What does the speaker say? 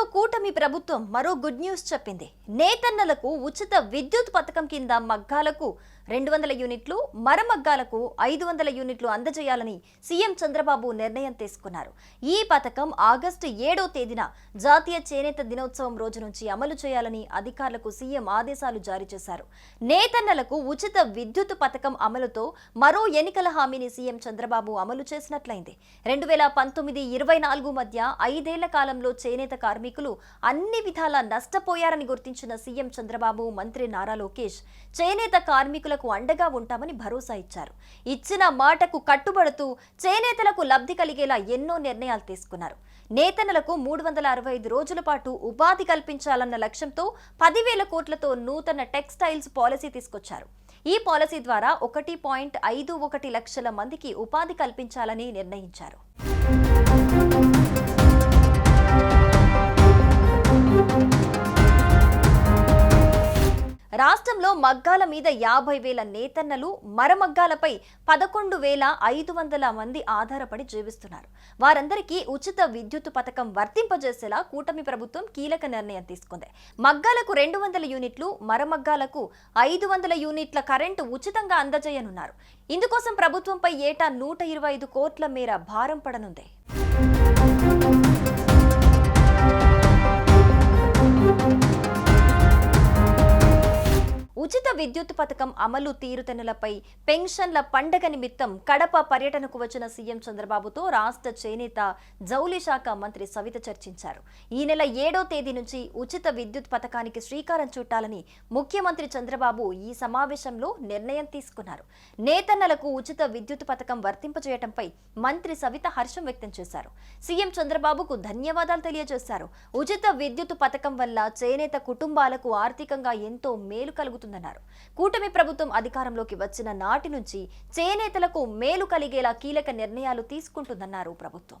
ఏపీలో కూటమి ప్రభుత్వం మరో గుడ్ న్యూస్ చెప్పింది. నేతన్నలకు ఉచిత విద్యుత్ పథకం కింద మగ్గాలకు రెండు వందల యూనిట్లు మరమగ్గాలకు ఐదు వందల యూనిట్లు అందజేయాలని సీఎం చంద్రబాబు నిర్ణయం తీసుకున్నారు. ఈ పథకం ఆగస్టు ఏడో తేదీన జాతీయ చేనేత దినోత్సవం రోజు నుంచి అమలు చేయాలని అధికారులకు సీఎం ఆదేశాలు జారీ చేశారు. నేతన్నలకు ఉచిత విద్యుత్ పథకం అమలుతో మరో ఎన్నికల హామీని సీఎం చంద్రబాబు అమలు చేసినట్లయింది. రెండు వేల పంతొమ్మిది ఇరవై నాలుగు మధ్య ఐదేళ్ళ కాలంలో చేనేత కార్మికులు అన్ని విధాలా నష్టపోయారని గుర్తించిన సీఎం చంద్రబాబు మంత్రి నారా లోకేష్ చేనేత కార్మికులకు అండగా ఉంటామని భరోసా ఇచ్చారు. ఇచ్చిన మాటకు కట్టుబడుతూ చేనేతలకు లబ్ధి కలిగేలా ఎన్నో నిర్ణయాలు తీసుకున్నారు. నేతనలకు మూడు వందల అరవై ఐదు రోజుల పాటు ఉపాధి కల్పించాలన్న లక్ష్యంతో పదివేల కోట్లతో నూతన టెక్స్టైల్స్ పాలసీ తీసుకొచ్చారు. ఈ పాలసీ ద్వారా ఒకటి పాయింట్ ఐదు ఒకటి లక్షల మందికి ఉపాధి కల్పించాలని నిర్ణయించారు. రాష్ట్రంలో మగ్గాల మీద యాభై వేల నేతన్నలు మరమగ్గాలపై పదకొండు వేల ఐదు వందల మంది ఆధారపడి జీవిస్తున్నారు. వారందరికీ ఉచిత విద్యుత్ పథకం వర్తింపజేసేలా కూటమి ప్రభుత్వం కీలక నిర్ణయం తీసుకుంది. మగ్గాలకు రెండు వందల యూనిట్లు మరమగ్గాలకు ఐదు వందల యూనిట్ల కరెంటు ఉచితంగా అందజేయనున్నారు. ఇందుకోసం ప్రభుత్వంపై ఏటా నూట ఇరవై ఐదు కోట్ల మేర భారం పడనుంది. ఉచిత విద్యుత్ పథకం అమలు తీరుతెన్నులపై పెన్షన్ల పండగ నిమిత్తం కడప పర్యటనకు వచ్చిన సీఎం చంద్రబాబుతో రాష్ట్ర చేనేత జౌలి శాఖ మంత్రి సవిత చర్చించారు. ఈ నెల ఏడో తేదీ నుంచి ఉచిత విద్యుత్ పథకానికి శ్రీకారం చుట్టాలని ముఖ్యమంత్రి చంద్రబాబు ఈ సమావేశంలో నిర్ణయం తీసుకున్నారు. నేతన్నలకు ఉచిత విద్యుత్ పథకం వర్తింపజేయడంపై మంత్రి సవిత హర్షం వ్యక్తం చేశారు. సీఎం చంద్రబాబుకు ధన్యవాదాలు తెలియజేశారు. ఉచిత విద్యుత్ పథకం వల్ల చేనేత కుటుంబాలకు ఆర్థికంగా ఎంతో మేలు కలుగుతుందన్నారు కూటమి ప్రభుత్వం అధికారంలోకి వచ్చిన నాటి నుంచి చేనేతలకు మేలు కలిగేలా కీలక నిర్ణయాలు తీసుకుంటుందన్నారు ప్రభుత్వం.